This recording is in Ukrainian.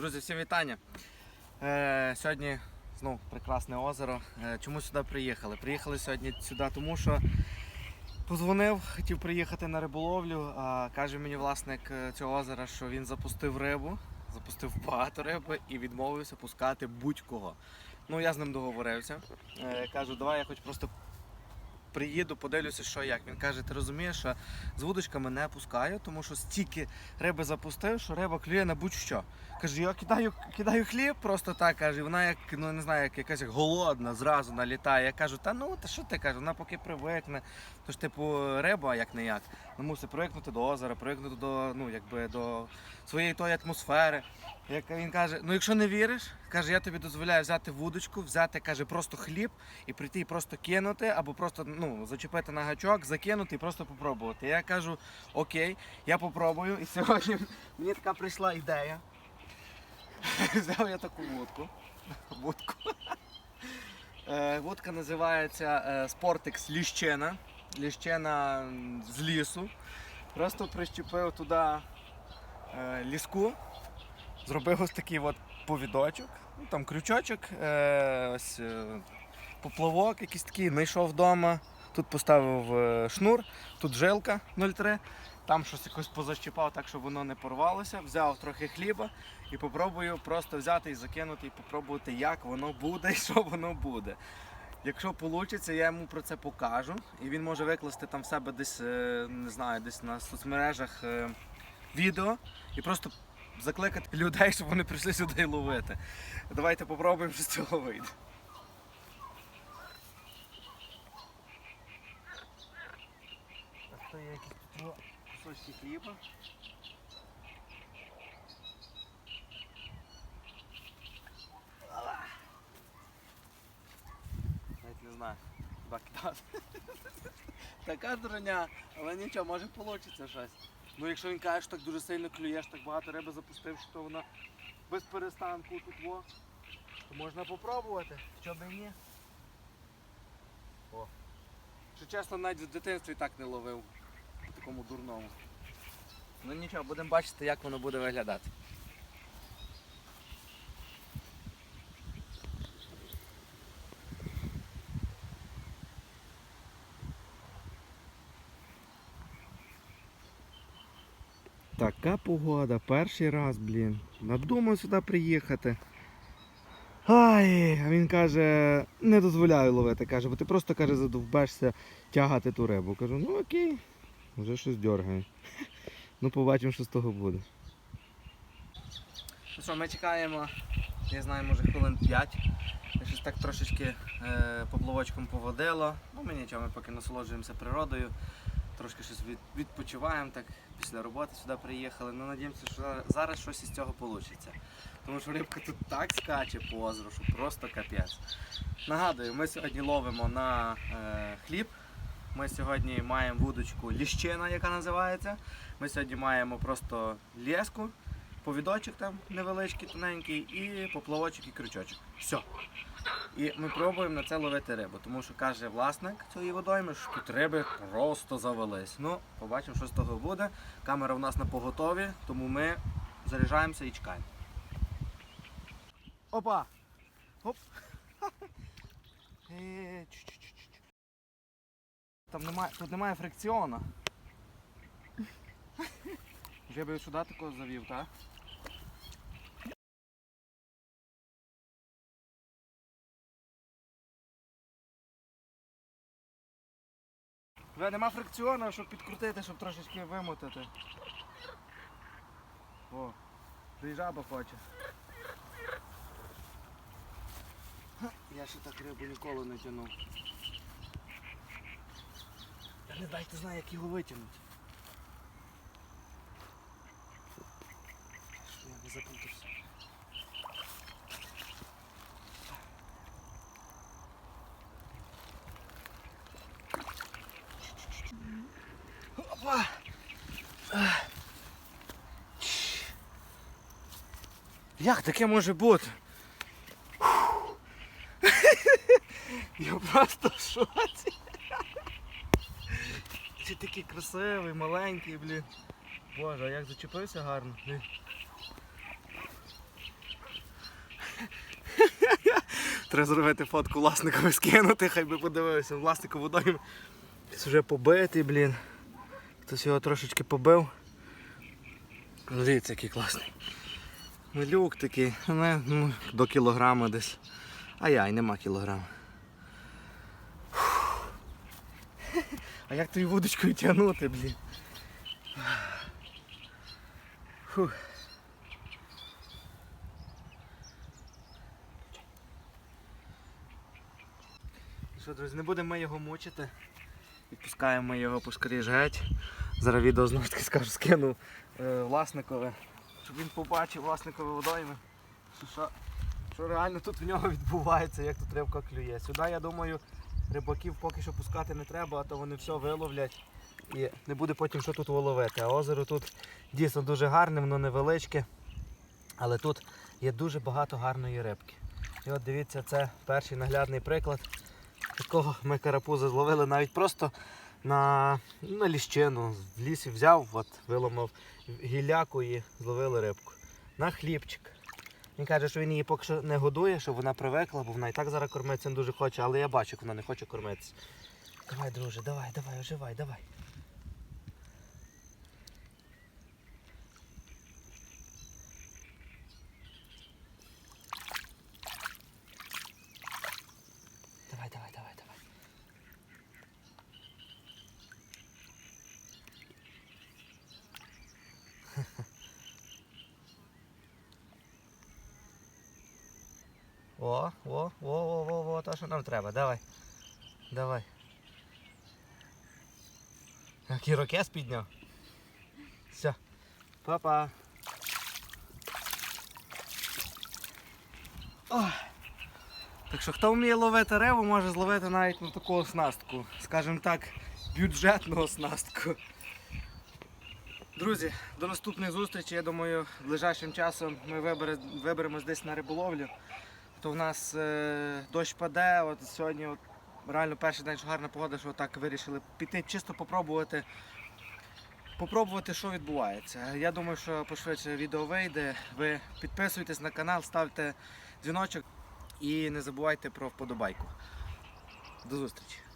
Друзі, всім вітання. Е, сьогодні знов прекрасне озеро. Е, чому сюди приїхали? Приїхали сьогодні сюди, тому що позвонив, хотів приїхати на риболовлю. А каже мені власник е, цього озера, що він запустив рибу, запустив багато риби і відмовився пускати будь-кого. Ну, я з ним договорився. Е, кажу, давай я хоч просто приїду, подивлюся, що як. Він каже, ти розумієш, що з вудочками не пускаю, тому що стільки риби запустив, що риба клює на будь-що. Каже, я кидаю, кидаю хліб просто так, каже, вона як, ну не знаю, як якась як голодна, зразу налітає. Я кажу, та ну та що ти кажеш, вона поки привикне. Тож, типу, риба як не як. Ну, мусить привикнути до озера, привикнути до, ну, якби, до своєї тої атмосфери. Як він каже, ну якщо не віриш, каже, я тобі дозволяю взяти вудочку, взяти, каже, просто хліб і прийти і просто кинути, або просто ну, зачепити на гачок, закинути і просто попробувати. Я кажу, окей, я попробую. І сьогодні мені така прийшла ідея. Взяв я таку вудку. Вудку. Е, Вудка називається е, Sportex Ліщина. Ліщина з лісу. Просто прищепив туди е, ліску, зробив ось такий от повідочок, ну, там крючочок, е, ось е, поплавок якийсь такий, знайшов вдома. Тут поставив е, шнур, тут жилка 0,3. Там щось якось позащіпав так, щоб воно не порвалося. Взяв трохи хліба і попробую просто взяти і закинути і попробувати, як воно буде і що воно буде. Якщо вийде, я йому про це покажу. І він може викласти там в себе десь, е, не знаю, десь на соцмережах е, відео і просто закликати людей, щоб вони прийшли сюди ловити. Давайте попробуємо, що з цього вийде. А то є якісь кусочки хліба. Навіть не знаю, кидати. Така дурня, але нічого, може вийде щось. Ну якщо він каже, що так дуже сильно клюєш, так багато риби запустив, що то вона без перестанку тут во, то можна попробувати, що би ні. О. Що чесно, навіть в дитинстві так не ловив такому дурному. Ну нічого, будемо бачити, як воно буде виглядати. Така погода, перший раз, блін. Надумав сюди приїхати. Ай, а він каже, не дозволяю ловити, каже, бо ти просто каже, задовбешся тягати ту рибу. Кажу, ну окей, вже щось дергає. Ну побачимо, що з того буде. Ну що, ми чекаємо, я знаю, може хвилин 5. Щось так трошечки е, поплавочком поводило. Ну ми нічого, ми поки насолоджуємося природою. Трошки щось від, відпочиваємо, так після роботи сюди приїхали. Ну надіємося, що зараз щось із цього вийде. Тому що рибка тут так скаче по озеру, що просто капець. Нагадую, ми сьогодні ловимо на е, хліб. Ми сьогодні маємо вудочку ліщина, яка називається. Ми сьогодні маємо просто леску, повідочок там невеличкий, тоненький, і поплавочок і крючочок. Все. І ми пробуємо на це ловити рибу, тому що каже власник цієї водойми, що тут риби просто завелись. Ну, побачимо, що з того буде. Камера у нас на поготові, тому ми заряджаємося і чекаємо. Опа! Оп! Е. Там немає, тут немає фрикціону. Вже би сюди такого завів, так? Вже нема фрикціону, щоб підкрутити, щоб трошечки вимотати. О, й жаба хоче. Я ще так рибу ніколи не тянув. Я не знаю, як його витягнути. Як таке може бути? Я просто в шоці. Ти такий красивий, маленький, блін. Боже, а як зачепився гарно, блін. Треба зробити фотку власникові скинути, хай би подивився, власнику водою. Хтось вже побитий, блін. Хтось його трошечки побив. Дивіться, який класний. Малюк такий, не, ну, до кілограма десь. А яй, нема кілограма. А як тою вудочкою тягнути, блін? Фух. Що, друзі, не будемо ми його мучити. Відпускаємо його поскоріш геть. Зараз відео знову таки скажу, скину е, власникове, щоб він побачив власникове водойми. Що, що, реально тут в нього відбувається, як тут рибка клює. Сюди, я думаю, рибаків поки що пускати не треба, а то вони все виловлять і не буде потім що тут ловити. А озеро тут дійсно дуже гарне, воно невеличке, але тут є дуже багато гарної рибки. І от дивіться, це перший наглядний приклад. Такого ми карапуза зловили навіть просто на, на ліщину. В лісі взяв, от, виламав гілляку і зловили рибку. На хлібчик. Він каже, що він її поки що не годує, щоб вона привикла, бо вона і так зараз кормитися не дуже хоче, але я бачу, як вона не хоче кормитися. Давай, друже, давай, давай, оживай. Давай, давай, давай, давай. О, о, о, о, о, о, то, що нам треба. Давай. Давай. Який рокес підняв. Все. Папа. Так що хто вміє ловити рибу, може зловити навіть на таку оснастку. Скажімо так, бюджетну оснастку. Друзі, до наступної зустрічі. Я думаю, ближайшим часом ми вибере, виберемось десь на риболовлю. То в нас е, дощ паде. От сьогодні от, реально перший день що гарна погода, що так вирішили піти, чисто попробувати. Попробувати, що відбувається. Я думаю, що пошвидше відео вийде. Ви підписуйтесь на канал, ставте дзвіночок і не забувайте про вподобайку. До зустрічі!